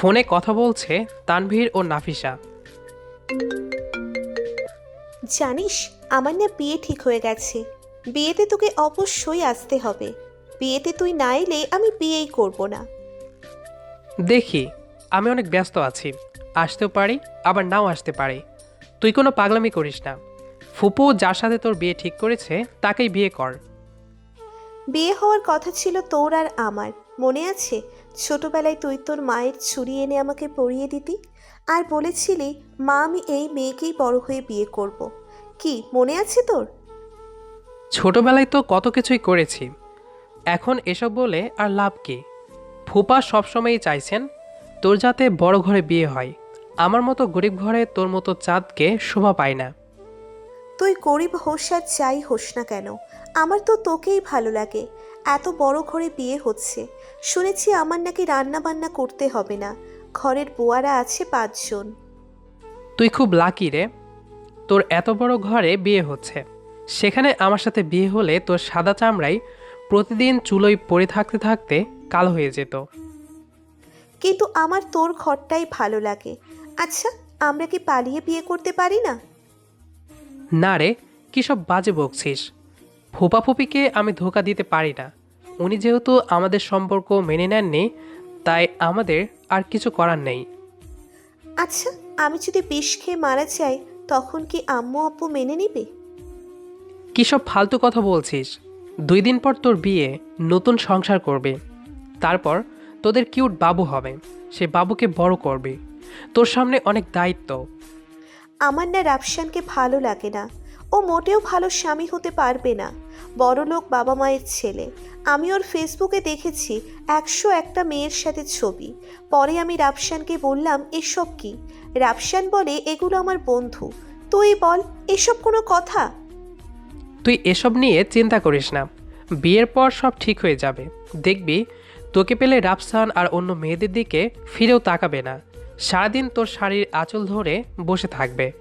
ফোনে কথা বলছে তানভীর ও নাফিসা। জানিস আমার না বিয়ে ঠিক হয়ে গেছে। বিয়েতে তোকে অবশ্যই আসতে হবে। বিয়েতে তুই না এলে আমি বিয়েই করব না। দেখি আমি অনেক ব্যস্ত আছি। আসতেও পারি আবার নাও আসতে পারি। তুই কোনো পাগলামি করিস না। ফুপু যার সাথে তোর বিয়ে ঠিক করেছে তাকেই বিয়ে কর। বিয়ে হওয়ার কথা ছিল তোর আর আমার। মনে আছে? ছোটবেলায় তুই তোর মায়ের ছুরি এনে আমাকে পরিয়ে দিতি? আর বলেছিলি মা আমি এই মেয়েকেই বড় হয়ে বিয়ে করব। কি মনে আছে তোর? ছোটবেলায় তো কত কিছুই করেছি। এখন এসব বলে আর লাভ কি? ফুপা সবসময়ই চাইছেন তোর যাতে বড় ঘরে বিয়ে হয়। আমার মতো গরিব ঘরে তোর মতো চাঁদকে শোভা পায় না। তুই গরিব হোস আর যাই হোস না কেন আমার তো তোকেই ভালো লাগে। এত বড় ঘরে বিয়ে হচ্ছে। শুনেছি আমার নাকি রান্না বান্না করতে হবে না। ঘরের বুয়ারা আছে পাঁচজন। তুই খুব লাকি রে। তোর এত বড় ঘরে বিয়ে হচ্ছে। সেখানে আমার সাথে বিয়ে হলে তোর সাদা চামড়াই প্রতিদিন চুলোয় পড়ে থাকতে থাকতে কালো হয়ে যেত। কিন্তু আমার তোর ঘরটাই ভালো লাগে। আচ্ছা আমরা কি পালিয়ে বিয়ে করতে পারি না? না রে কী সব বাজে বকছিস। ফুপাফুপিকে আমি ধোকা দিতে পারি না। উনি যেহেতু আমাদের সম্পর্ক মেনে নেননি তাই আমাদের আর কিছু করার নেই। আচ্ছা আমি যদি বিষ খেয়ে মারা যাই তখন কি আম্মু আব্বু মেনে নিবে? কী সব ফালতু কথা বলছিস? দুই দিন পর তোর বিয়ে নতুন সংসার করবে। তারপর তোদের কিউট বাবু হবে সে বাবুকে বড় করবে। তোর সামনে অনেক দায়িত্ব। আমার না রাফসানকে ভালো লাগে না। ও মোটেও ভালো স্বামী হতে পারবে না। বড়লোক বাবা মায়ের ছেলে। আমি ওর ফেসবুকে দেখেছি একশো একটা মেয়ের সাথে ছবি। পরে আমি রাফসানকে বললাম, এসব কি? রাফসান বলে, এগুলো আমার বন্ধু। তুই বল, এসব কোনো কথা? তুই এসব নিয়ে চিন্তা করিস না। বিয়ের পর সব ঠিক হয়ে যাবে। দেখবি, তোকে পেলে রাফসান আর অন্য মেয়েদের দিকে ফিরেও তাকাবে না। সারাদিন তোর শাড়ির আঁচল ধরে বসে থাকবে।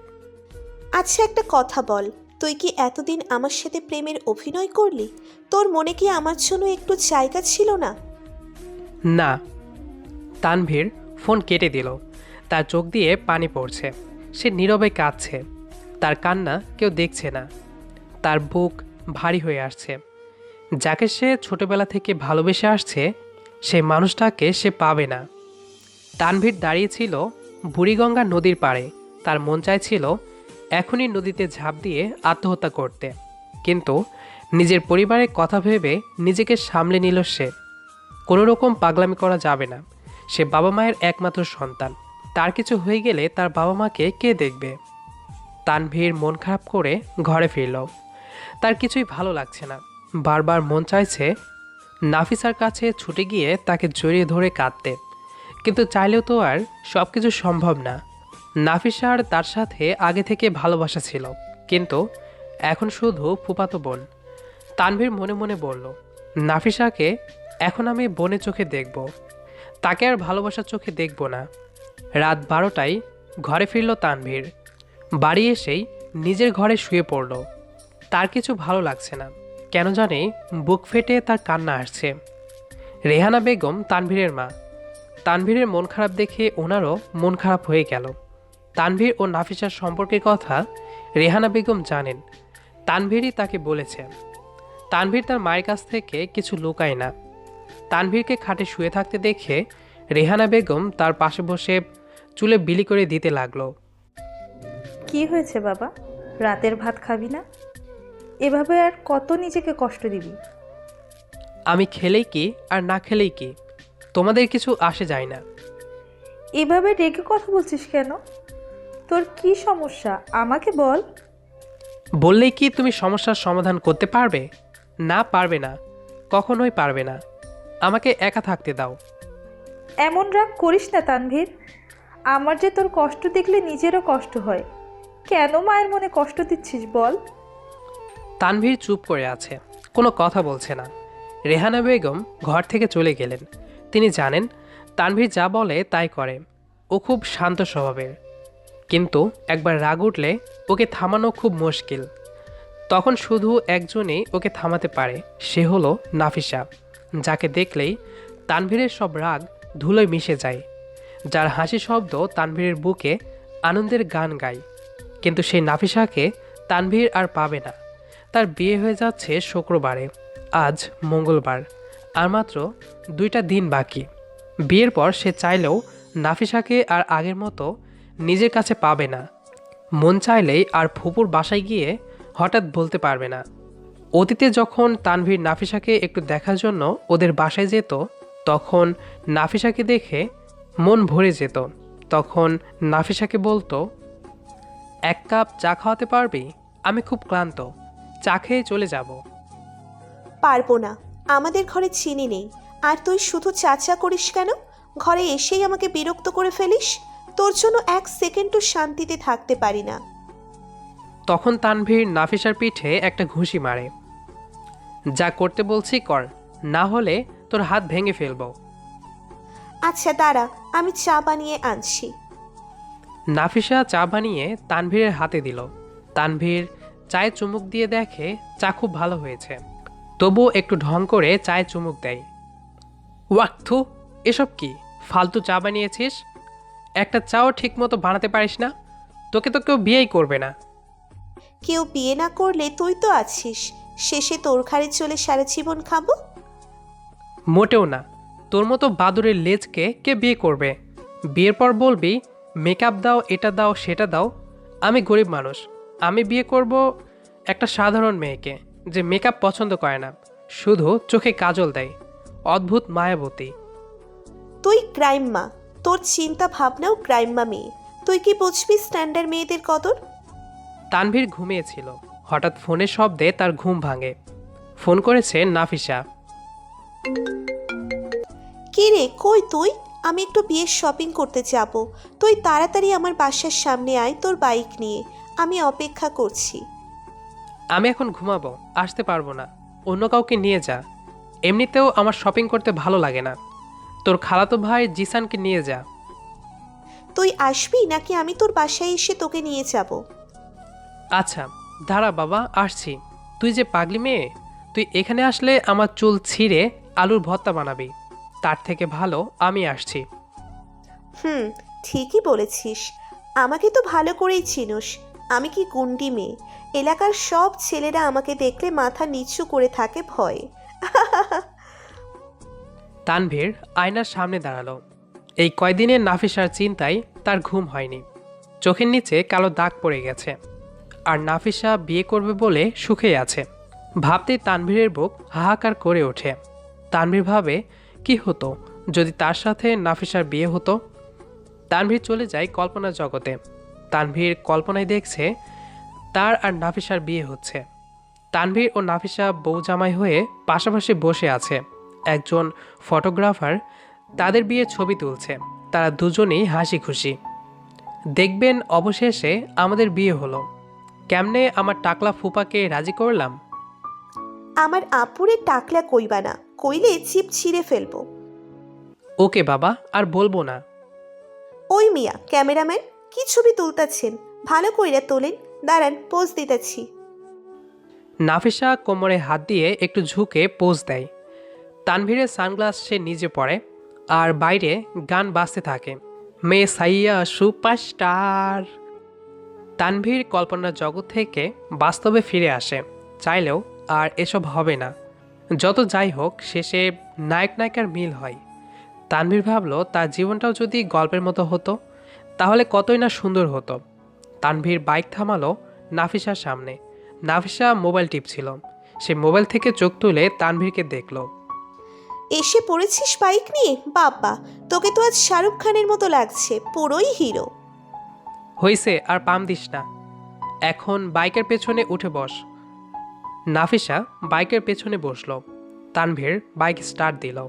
আচ্ছা একটা কথা বল। তুই কি এতদিন আমার সাথে প্রেমের অভিনয় করলি? তোর মনে কি আমার জন্য একটু জায়গা ছিল না? না। তানভীর ফোন কেটে দিল। তার চোখ দিয়ে পানি পড়ছে। সে নীরবে কাঁদছে। তার কান্না কেউ দেখছে না। তার বুক ভারী হয়ে আসছে। যাকে সে ছোটবেলা থেকে ভালোবেসে আসছে, সে মানুষটাকে সে পাবে না। তানভীর দাঁড়িয়েছিল বুড়িগঙ্গা নদীর পাড়ে। তার মন চাইছিল এখনই নদীতে ঝাঁপ দিয়ে আত্মহত্যা করতে। কিন্তু নিজের পরিবারের কথা ভেবে নিজেকে সামলে নিল সে। কোনো রকম পাগলামি করা যাবে না। সে বাবা মায়ের একমাত্র সন্তান। তার কিছু হয়ে গেলে তার বাবা মাকে কে দেখবে? তানভীর মন খারাপ করে ঘরে ফিরল। তার কিছুই ভালো লাগছে না। বারবার মন চাইছে নাফিসার কাছে ছুটে গিয়ে তাকে জড়িয়ে ধরে কাঁদতে। কিন্তু চাইলেও তো আর সব কিছু সম্ভব না। নাফিসার তার সাথে আগে থেকে ভালোবাসা ছিল, কিন্তু এখন শুধু ফুপাতো বোন। তানভীর মনে মনে বলল, নাফিসাকে এখন আমি বনে চোখে দেখব। তাকে আর ভালোবাসার চোখে দেখব না। রাত বারোটায় ঘরে ফিরল তানভীর। বাড়ি এসেই নিজের ঘরে শুয়ে পড়ল। তার কিছু ভালো লাগছে না। কেন জানে বুক ফেটে তার কান্না আসছে। রেহানা বেগম তানভীরের মা। তানভীরের মন খারাপ দেখে ওনারও মন খারাপ হয়ে গেল। তানভীর ও নাফিসার সম্পর্কের কথা রেহানা বেগম জানেন। তানভীরই তাকে বলেছে তানভীর তার মায়ের কাছ থেকে কিছু লুকায় না। তানভীরকে খাটে শুয়ে থাকতে দেখে রেহানা বেগম তার পাশে বসে চুলে বিলি করে দিতে লাগল। কি হয়েছে বাবা? রাতের ভাত খাবি না? এভাবে আর কত নিজেকে কষ্ট দিবি? আমি খেলেই কি আর না খেলেই কি? তোমাদের কিছু আসে যায় না। এভাবে রেগে কথা বলছিস কেন? তোর কি সমস্যা? আমাকে বল। বললেই কি তুমি সমস্যার সমাধান করতে পারবে? না পারবে না। কখনোই পারবে না। আমাকে একা থাকতে দাও। এমন রাগ করিস না তানভীর। আমার যে তোর কষ্ট দেখলে নিজেরও কষ্ট হয়। কেন মায়ের মনে কষ্ট দিচ্ছিস বল। তানভীর চুপ করে আছে। কোনো কথা বলছে না। রেহানা বেগম ঘর থেকে চলে গেলেন। তিনি জানেন তানভীর যা বলে তাই করে। ও খুব শান্ত স্বভাবের। কিন্তু একবার রাগ উঠলে ওকে থামানো খুব মুশকিল। তখন শুধু একজনই ওকে থামাতে পারে, সে হলো নাফিসা, যাকে দেখলেই তানভীরের সব রাগ ধুলোয় মিশে যায়। যার হাসি শব্দ তানভীরের বুকে আনন্দের গান গায়। কিন্তু সেই নাফিসাকে তানভীর আর পাবে না। তার বিয়ে হয়ে যাচ্ছে শুক্রবারে, আজ মঙ্গলবার, আর মাত্র দুইটা দিন বাকি। বিয়ের পর সে চাইলেও নাফিসাকে আর আগের মতো নিজের কাছে পাবে না। মন চাইলেই আর ফুপুর বাসায় গিয়ে হঠাৎ বলতে পারবে না। অতীতে যখন তানভীর নাফিসাকে একটু দেখার জন্য ওদের বাসায় যেত, তখন নাফিসাকে দেখে মন ভরে যেত। তখন নাফিসাকে বলতো, এক কাপ চা খাওয়াতে পারবি? আমি খুব ক্লান্ত। চা খেয়ে চলে যাব। পারব না। আমাদের ঘরে চিনি নেই। আর তুই শুধু চাচা করিস কেন? ঘরে এসেই আমাকে বিরক্ত করে ফেলিস? তোর জন্য এক সেকেন্ডও শান্তিতে থাকতে পারি না। তখন তানভীর নাফিসার পিঠে একটা ঘুষি মারে। যা করতে বলছি কর না হলে তোর হাত ভেঙে ফেলব। আচ্ছা দাঁড়া আমি চা বানিয়ে আনছি। নাফিসা চা বানিয়ে তানভীরের হাতে দিল। তানভীর চায়ে চুমুক দিয়ে দেখে চা খুব ভালো হয়েছে। তবুও একটু ঢং করে চায়ে চুমুক দেয়। ওয়াক থু এসব কি? ফালতু চা বানিয়েছিস? একটা চাও ঠিকমতো বানাতে পারিস না? তোকে তো কেউ বিয়েই করবে না। কেউ বিয়ে না করলে তুই তো আছিস। শেষে তোর ঘাড়ে চলে সারা জীবন খাব? মোটেও না। তোর মতো বাদুরের লেজকে কে বিয়ে করবে? বিয়ের পর বলবি মেকআপ দাও এটা দাও সেটা দাও। আমি গরিব মানুষ। আমি বিয়ে করব একটা সাধারণ মেয়েকে যে মেকআপ পছন্দ করে না। শুধু চোখে কাজল দেয়। অদ্ভুত মায়াবতী। তুই ক্রাইম্মা তোর চিন্তা ভাবনাও ক্রাইম্মা মেয়ে তুই কি বুঝবি স্ট্যান্ডার্ড মেয়েদের কদর? তানভীর ঘুমিয়েছিল। হঠাৎ ফোনের শব্দে তার ঘুম ভাঙে। ফোন করেছে নাফিসা। কে রে কই তুই? আমি একটু বিয়ের শপিং করতে যাব। তুই তাড়াতাড়ি আমার বাসার সামনে আয় তোর বাইক নিয়ে। আমি অপেক্ষা করছি। আমি এখন ঘুমাবো আসতে পারব না। অন্য কাউকে নিয়ে যা। এমনিতেও আমার শপিং করতে ভালো লাগে না। তোর খালাতো ভাই জিসানকে নিয়ে যা। তুই আসবি নাকি আমি তোর বাসায় এসে তোকে নিয়ে যাব? আচ্ছা দাঁড়া বাবা আসছি। তুই যে পাগলি মেয়ে তুই এখানে আসলে আমার চুল ছিঁড়ে আলুর ভর্তা বানাবি। তার থেকে ভালো আমি আসছি। হুম ঠিকই বলেছিস। আমাকে তো ভালো করেই চিনোস। আমি কি গুন্ডি মেয়ে? এলাকার সব ছেলেরা আমাকে দেখলে মাথা নিচু করে থাকে ভয়ে। তানভীর আয়নার সামনে দাঁড়াল। এই কয়দিনের নাফিসার চিন্তায় তার ঘুম হয়নি। চোখের নিচে কালো দাগ পড়ে গেছে। আর নাফিসা বিয়ে করবে বলে সুখে আছে। ভাবতেই তানভীরের বুক হাহাকার করে ওঠে। তানভীর ভাবে, কি হতো যদি তার সাথে নাফিসার বিয়ে হতো? তানভীর চলে যায় কল্পনার জগতে। তানভীর কল্পনায় দেখছে, তার আর নাফিসার বিয়ে হচ্ছে। তানভীর ও নাফিসা বউ জামাই হয়ে পাশাপাশি বসে আছে। একজন ফটোগ্রাফার তাদের বিয়ের ছবি তুলছে। তারা দুজনেই হাসি খুশি। দেখবেন অবশেষে আমাদের বিয়ে হলো। কেমনে আমার টাকলা ফুপাকে রাজি করলাম? আমার আপুরে টাকলা কইবা না কইলে চিপ ছিঁড়ে ফেলব। ওকে বাবা আর বলব না। ওই মিয়া ক্যামেরাম্যান কি ছবি তুলতাছেন? ভালো কইরা তোলেন দাঁড়ান পোজ দিতেছি। নাফিসা কোমরে হাত দিয়ে একটু ঝুঁকে পোজ দেয়। তানভীরের সানগ্লাস সে নিজে পরে আর বাইরে গান বাজতে থাকে। মে সাইয়া সুপারস্টার। তানভীর কল্পনার জগৎ থেকে বাস্তবে ফিরে আসে। চাইলেও আর এসব হবে না। যত যাই হোক, শেষে নায়ক নায়িকার মিল হয়। তানভীর ভাবলো, তার জীবনটাও যদি গল্পের মতো হতো, তাহলে কতই না সুন্দর হতো। তানভীর বাইক থামালো নাফিসার সামনে। নাফিসা মোবাইল টিপছিল। সে মোবাইল থেকে চোখ তুলে তানভীরকে দেখল। এসে পড়েছিস বাইক নিয়ে? বাবা তোকে তো আজ শাহরুখ খানের মতো লাগছে পুরোই হিরো হইছে আর পাম দিস না। এখন বাইকের পেছনে উঠে বস। নাফিসা বাইকের পেছনে বসল। তানভীর বাইক স্টার্ট দিল।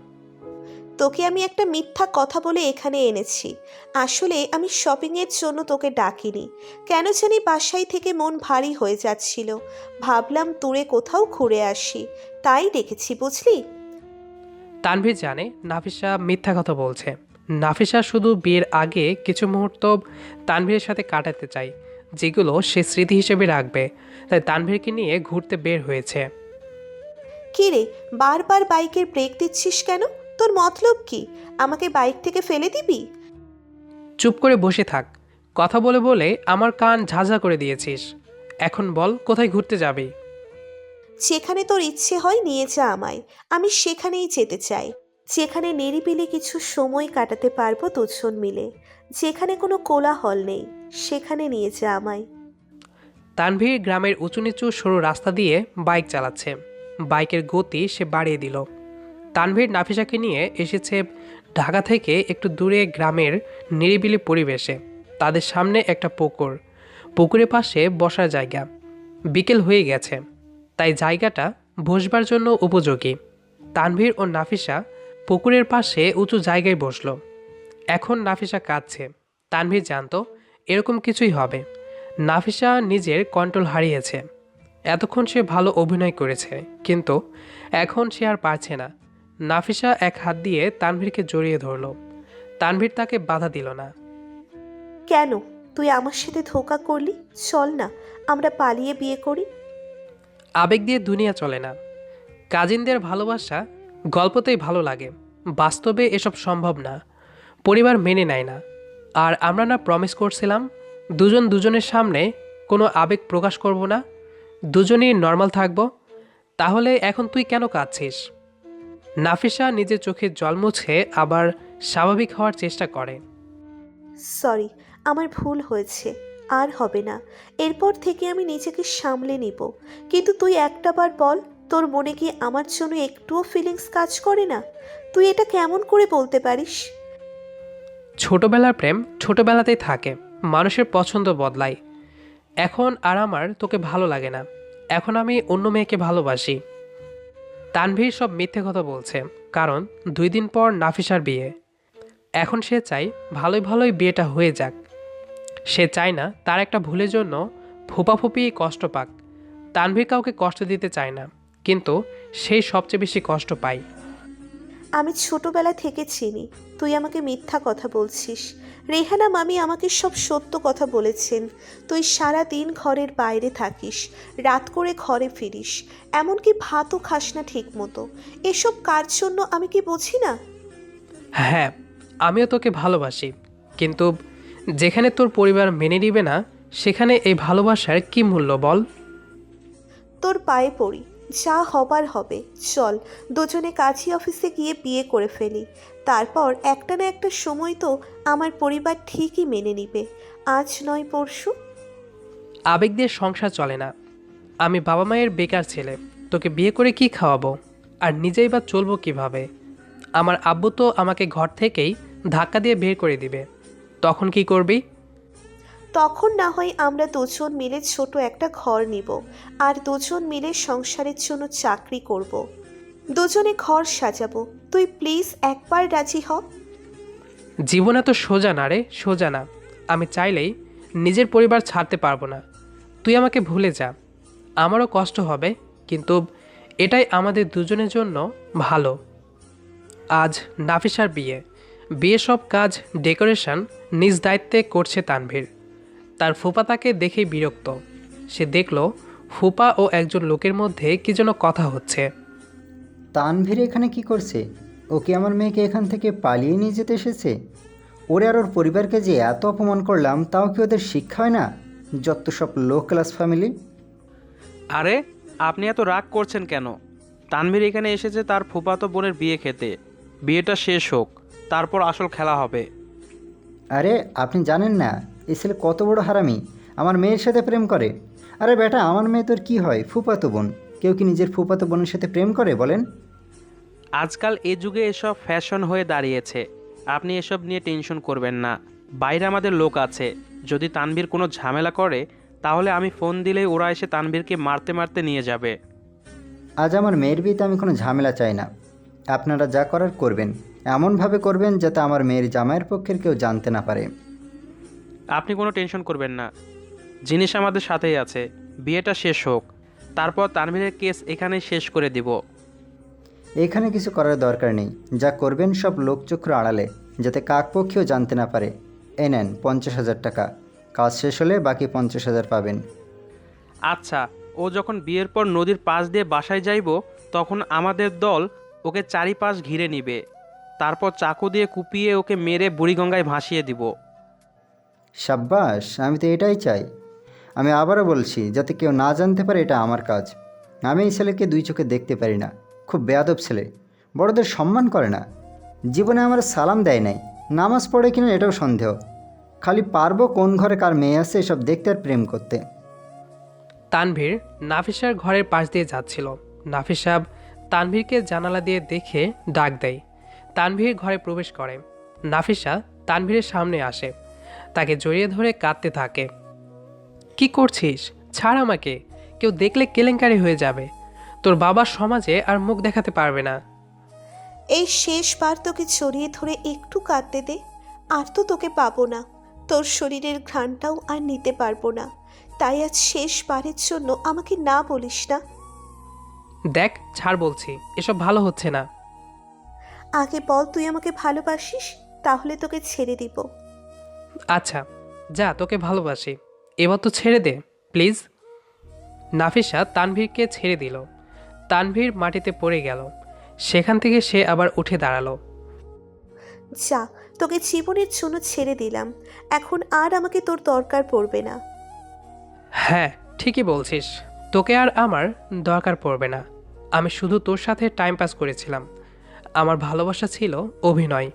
তোকে আমি একটা মিথ্যা কথা বলে এখানে এনেছি। আসলে আমি শপিংয়ের জন্য তোকে ডাকিনি। কেন জানি বাসায় থেকে মন ভারী হয়ে যাচ্ছিল। ভাবলাম দূরে কোথাও ঘুরে আসি। তাই ডেকেছি বুঝলি? তানভীর জানে নাফিসা মিথ্যা কথা বলছে। নাফিসা শুধু বিয়ের আগে কিছু মুহূর্ত তানভীরের সাথে কাটাতে চায় যেগুলো সে স্মৃতি হিসেবে রাখবে। তাই তানভীরকে নিয়ে ঘুরতে বের হয়েছে। কি রে বারবার বাইকের ব্রেক দিচ্ছিস কেন? তোর মতলব কি? আমাকে বাইক থেকে ফেলে দিবি? চুপ করে বসে থাক। কথা বলে বলে আমার কান ঝাঝা করে দিয়েছিস। এখন বল কোথায় ঘুরতে যাবি? যেখানে তোর ইচ্ছে হয় নিয়ে যা আমায়। আমি সেখানেই যেতে চাই। যেখানে নিরিবিলি কিছু সময় কাটাতে পারব দুজন মিলে। যেখানে কোনো কোলাহল নেই, সেখানে নিয়ে যা আমায়। তানভীর গ্রামের উঁচু নিচু সরু রাস্তা দিয়ে বাইক চালাচ্ছে। বাইকের গতি সে বাড়িয়ে দিল। তানভীর নাফিসাকে নিয়ে এসেছে ঢাকা থেকে একটু দূরে গ্রামের নিরিবিলি পরিবেশে। তাদের সামনে একটা পুকুর। পুকুরের পাশে বসার জায়গা। বিকেল হয়ে গেছে। তাই জায়গাটা বসবার জন্য উপযোগী। তানভীর ও নাফিসা পুকুরের পাশে উঁচু জায়গায় বসল। এখন নাফিসা কাঁদছে। তানভীর জানতো, এরকম কিছুই হবে। নাফিসা নিজের কন্ট্রোল হারিয়েছে। এতক্ষণ সে ভালো অভিনয় করেছে, কিন্তু এখন সে আর পারছে না। নাফিসা এক হাত দিয়ে তানভীরকে জড়িয়ে ধরল। তানভীর তাকে বাধা দিল না। কেন? তুই আমার সাথে ধোকা করলি? চল না, আমরা পালিয়ে বিয়ে করি। আবেগ দিয়ে দুনিয়া চলে না। কাজিনদের ভালোবাসা গল্পতেই ভালো লাগে। বাস্তবে এসব সম্ভব না। পরিবার মেনে নেয় না। আর আমরা না প্রমিস করছিলাম, দুজন দুজনের সামনে কোনো আবেগ প্রকাশ করব না, দুজনেই নর্মাল থাকব। তাহলে এখন তুই কেন কাঁদছিস? নাফিসা নিজের চোখে জল মুছে আবার স্বাভাবিক হওয়ার চেষ্টা করে। সরি আমার ভুল হয়েছে। আর হবে না। এরপর থেকে আমি নিজেকে সামলে নিব। কিন্তু তুই একটাবার বল, তোর মনে কি আমার জন্য একটুও ফিলিংস কাজ করে না? তুই এটা কেমন করে বলতে পারিস? ছোটবেলার প্রেম ছোটবেলাতেই থাকে, মানুষের পছন্দ বদলায়। এখন আর আমার তোকে ভালো লাগে না। এখন আমি অন্য মেয়েকে ভালোবাসি। তানভীর সব মিথ্যে কথা বলছে, কারণ দুই দিন পর নাফিসার বিয়ে। এখন সে চাই ভালোই ভালোই বিয়েটা হয়ে যাক। সে চায় না তার একটা ভুলের জন্য ফুপাফুপি কষ্ট পাক। তানভীর কাউকে কষ্ট দিতে চায় না কিন্তু সে সবচেয়ে বেশি কষ্ট পায়। আমি ছোটবেলা থেকে চিনি তুই আমাকে মিথ্যা কথা বলছিস। রেহানা মামি আমাকে সব সত্য কথা বলেছেন। তুই সারা দিন ঘরের বাইরে থাকিস রাত করে ঘরে ফিরিস এমনকি ভাতও খাস না ঠিক মতো এসব কার জন্য আমি কি বুঝি না? হ্যাঁ আমিও তোকে ভালোবাসি কিন্তু যেখানে তোর পরিবার মেনে নিবে না সেখানে এই ভালোবাসার কি মূল্য বল? তোর পায়ে পড়ি যা হবার হবে চল দুজনে কাজী অফিসে গিয়ে বিয়ে করে ফেলি। তারপর একটা না একটা সময় তো আমার পরিবার ঠিকই মেনে নিবে। আজ নয় পরশু। আবেগ দিয়ে সংসার চলে না। আমি বাবা মায়ের বেকার ছেলে তোকে বিয়ে করে কি খাওয়াবো? আর নিজেই বা চলবো কীভাবে? আমার আব্বু তো আমাকে ঘর থেকেই ধাক্কা দিয়ে বের করে দিবে। তখন কি করবি? তখন না হয় আমরা দুজন মিলে ছোট একটা ঘর নিব আর দুজন মিলে সংসারের জন্য চাকরি করব। দুজনে ঘর সাজাবো তুই প্লিজ একবার রাজি হ। জীবন এত সোজা না রে সোজা না। আমি চাইলেই নিজের পরিবার ছাড়তে পারব না। তুই আমাকে ভুলে যা। আমারও কষ্ট হবে কিন্তু এটাই আমাদের দুজনের জন্য ভালো। আজ নাফিসার বিয়ে। বিয়ে সব কাজ ডেকোরেশন নিজ দায়িত্বে করছে তানভীর। তার ফুপা তাকে দেখেই বিরক্ত। সে দেখল ফুপা ও একজন লোকের মধ্যে কি যেন কথা হচ্ছে। তানভীর এখানে কি করছে? ওকে আমার মেয়েকে এখান থেকে পালিয়ে নিয়ে যেতে এসেছে? ওরে আর ওর পরিবারকে যে এত অপমান করলাম তাও কি ওদের শিক্ষা হয় না? যত সব লো ক্লাস ফ্যামিলি আরে আপনি এত রাগ করছেন কেন? তানভীর এখানে এসেছে তার ফুপাতো বোনের বিয়ে খেতে। বিয়েটা শেষ হোক। তারপর আসল খেলা হবে। আরে আপনি জানেন না এই ছেলে কত বড় হারামি। আমার মেয়ের সাথে প্রেম করে। আরে বেটা আমার মেয়ে তোর কি হয়? ফুপাতো বোন। কেউ কি নিজের ফুপাতো বোনের সাথে প্রেম করে বলেন? আজকাল এ যুগে এসব ফ্যাশন হয়ে দাঁড়িয়েছে। আপনি এসব নিয়ে টেনশন করবেন না। বাইরে আমাদের লোক আছে। যদি তানভীর কোনো ঝামেলা করে তাহলে আমি ফোন দিলেই ওরা এসে তানভীরকে মারতে মারতে নিয়ে যাবে। আজ আমার মেয়ের বিয়েতে আমি কোনো ঝামেলা চাই না। আপনারা যা করার করবেন। এমনভাবে করবেন যাতে আমার মেয়ের জামাইয়ের পক্ষের কেউ জানতে না পারে। আপনি কোনো টেনশন করবেন না। জিনিস আমাদের সাথেই আছে। বিয়েটা শেষ হোক। তারপর তানভীরের কেস এখানেই শেষ করে দিব। এখানে কিছু করার দরকার নেই। যা করবেন সব লোকচক্ষুর আড়ালে যাতে কাকপক্ষেও জানতে না পারে। এই নেন পঞ্চাশ হাজার টাকা। কাজ শেষ হলে বাকি পঞ্চাশ হাজার পাবেন। আচ্ছা ও যখন বিয়ের পর নদীর পাশ দিয়ে বাসায় যাইব তখন আমাদের দল ওকে চারিপাশ ঘিরে নিবে। তারপর চাকু দিয়ে কুপিয়ে ওকে মেরে বুড়িগঙ্গায় ভাসিয়ে দিব। সাব্বাস আমি তো এটাই চাই। আমি আবারও বলছি যাতে কেউ না জানতে পারে এটা আমার কাজ। আমি এই ছেলেকে দুই চোখে দেখতে পারি না। খুব বেয়াদব ছেলে। বড়দের সম্মান করে না। জীবনে আমার সালাম দেয় নাই। নামাজ পড়ে কিনা এটাও সন্দেহ। খালি পারব কোন ঘরে কার মেয়ে আছে এসব দেখতে আর প্রেম করতে। তানভীর নাফিসার ঘরের পাশ দিয়ে যাচ্ছিল। নাফিস সাহেব তানভীরকে জানালা দিয়ে দেখে ডাক দেয়। তানভীর ঘরে প্রবেশ করে। নাফিসা তানভীরের সামনে আসে। তাকে জড়িয়ে ধরে কাঁদতে থাকে। কি করছিস? ছাড় আমাকে। কেউ দেখলে কেলেঙ্কারি হয়ে যাবে। তোর বাবা সমাজে আর মুখ দেখাতে পারবে না। এই শেষবার তোকে জড়িয়ে ধরে একটু কাঁদতে দে। আর তো তোকে পাবো না। তোর শরীরের ঘ্রাণটাও আর নিতে পারব না। তাই আজ শেষবারের জন্য আমাকে না বলিস না? দেখ ছাড় বলছি। এসব ভালো হচ্ছে না। আগে বল তুই আমাকে ভালোবাসিস তাহলে তোকে ছেড়ে দিব। আচ্ছা যা তোকে ভালোবাসি। এবার তো ছেড়ে দে প্লিজ। নাফিসা তানভীরকে ছেড়ে দিল। তানভীর মাটিতে পড়ে গেল। সেখান থেকে সে আবার উঠে দাঁড়াল। যা তোকে জীবনের জন্য ছেড়ে দিলাম। এখন আর আমাকে তোর দরকার পড়বে না। হ্যাঁ ঠিকই বলছিস। তোকে আর আমার দরকার পড়বে না। আমি শুধু তোর সাথে টাইম পাস করেছিলাম। আমার ভালোবাসা ছিল অভিনয়।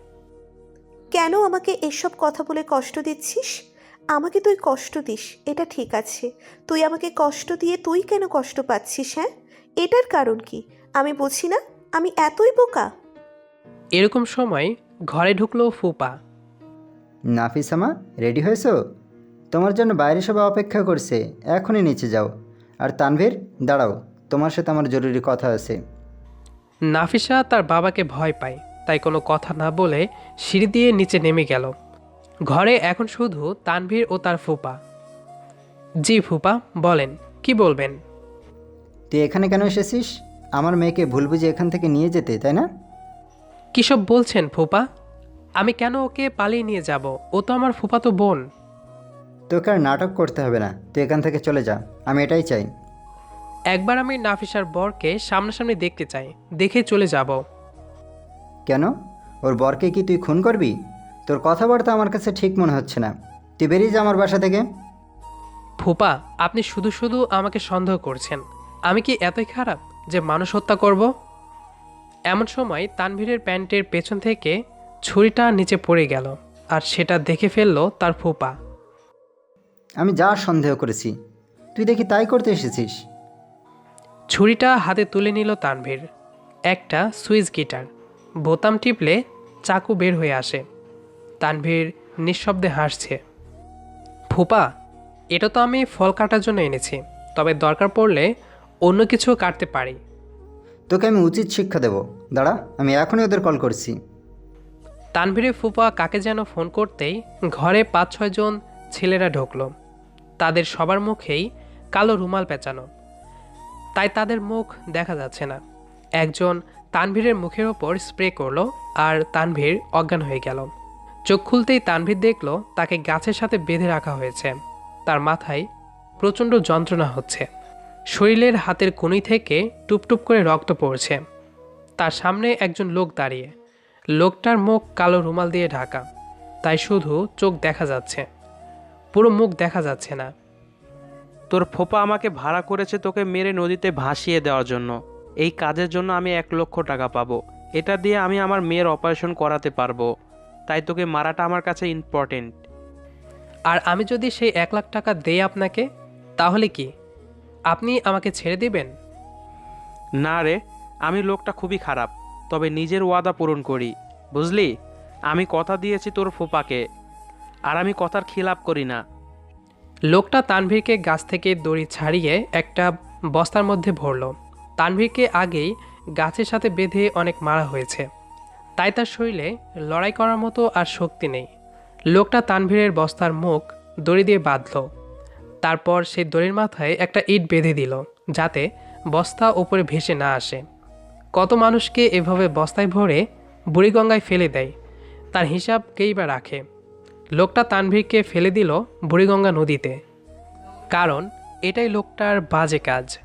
কেন আমাকে এসব কথা বলে কষ্ট দিচ্ছিস? আমাকে তুই কষ্ট দিস এটা ঠিক আছে। তুই আমাকে কষ্ট দিয়ে তুই কেন কষ্ট পাচ্ছিস হ্যাঁ? এটার কারণ কি? আমি বুঝি না আমি এতই বোকা। এরকম সময় ঘরে ঢুকলো ফুপা। নাফিসামা রেডি হয়েছো? তোমার জন্য বাইরে সবাই অপেক্ষা করছে এখনই নিচে যাও। আর তানভীর দাঁড়াও তোমার সাথে আমার জরুরি কথা আছে। নাফিসা তার বাবাকে ভয় পায় তাই কোনো কথা না বলে সিঁড়ি দিয়ে নিচে নেমে গেল। ঘরে এখন শুধু তানভীর ও তার ফুপা। জি ফুপা বলেন কি বলবেন? তুই এখানে কেন এসেছিস? আমার মেয়েকে ভুল বুঝে এখান থেকে নিয়ে যেতে তাই না? কিসব বলছেন ফুপা? আমি কেন ওকে পালিয়ে নিয়ে যাব? ও তো আমার ফুপাতো বোন। তোকে আর নাটক করতে হবে না। তুই এখান থেকে চলে যা। আমি এটাই চাই। একবার আমি নাফিসার বরকে সামনাসামনি দেখতে চাই দেখে চলে যাব। কেন? ওর বরকে কি তুই খুন করবি? তোর কথাবার্তা আমার কাছে ঠিক মনে হচ্ছে না। তুই বেরিয়ে যা আমার বাসা থেকে। ফুপা আপনি শুধু শুধু আমাকে সন্দেহ করছেন। আমি কি এতই খারাপ যে মানুষ হত্যা করব? এমন সময় তানভীরের প্যান্টের পেছন থেকে ছুরিটা নিচে পড়ে গেল আর সেটা দেখে ফেলল তার ফুপা। আমি যা সন্দেহ করেছি। তুই দেখি তাই করতে এসেছিস? ছুরিটা হাতে তুলে নিল তানভীর। একটা সুইচ গিটার। বোতাম টিপলে চাকু বের হয়ে আসে। তানভীর নিঃশব্দে হাসছে। ফুপা এটা তো আমি ফল কাটার জন্য এনেছি তবে দরকার পড়লে অন্য কিছু কাটতে পারি। তোকে আমি উচিত শিক্ষা দেব। দাঁড়া আমি এখনই ওদের কল করছি। তানভীরের ফুপা কাকে যেন ফোন করতেই ঘরে পাঁচ ছয়জন ছেলেরা ঢুকলো। তাদের সবার মুখেই কালো রুমাল পেঁচানো। তাই তাদের মুখ দেখা যাচ্ছে না। একজন তানভীরের মুখের ওপর স্প্রে করল আর তানভীর অজ্ঞান হয়ে গেল। চোখ খুলতেই তানভীর দেখল তাকে গাছের সাথে বেঁধে রাখা হয়েছে। তার মাথায় প্রচণ্ড যন্ত্রণা হচ্ছে। শরীরের হাতের কনুই থেকে টুপটুপ করে রক্ত পড়ছে। তার সামনে একজন লোক দাঁড়িয়ে। লোকটার মুখ কালো রুমাল দিয়ে ঢাকা। তাই শুধু চোখ দেখা যাচ্ছে। পুরো মুখ দেখা যাচ্ছে না। তোর ফোপা আমাকে ভাড়া করেছে তোকে মেরে নদীতে ভাসিয়ে দেওয়ার জন্য। এই কাজের জন্য আমি এক লক্ষ টাকা পাবো। এটা দিয়ে আমি আমার মেয়ের অপারেশন করাতে পারব। তাই তোকে মারাটা আমার কাছে ইম্পর্টেন্ট আর আমি যদি সেই এক লাখ টাকা দেই আপনাকে তাহলে কি? আপনি আমাকে ছেড়ে দিবেন? না রে আমি লোকটা খুবই খারাপ তবে নিজের ওয়াদা পূরণ করি। বুঝলি? আমি কথা দিয়েছি তোর ফোপাকে আর আমি কথার খিলাপ করি না। লোকটা তানভীরকে গাছ থেকে দড়ি ছাড়িয়ে একটা বস্তার মধ্যে ভরল। তানভীরকে আগেই গাছের সাথে বেঁধে অনেক মারা হয়েছে। তাই তার শরীরে লড়াই করার মতো আর শক্তি নেই। লোকটা তানভীরের বস্তার মুখ দড়ি দিয়ে বাঁধল। তারপর সেই দড়ির মাথায় একটা ইট বেঁধে দিল, যাতে বস্তা ওপরে ভেসে না আসে। কত মানুষকে এভাবে বস্তায় ভরে বুড়িগঙ্গায় ফেলে দেয়, তার হিসাব কেই বা রাখে। লোকটা তানভীরকে ফেলে দিল বুড়িগঙ্গা নদীতে। কারণ এটাই লোকটার বাজে কাজ।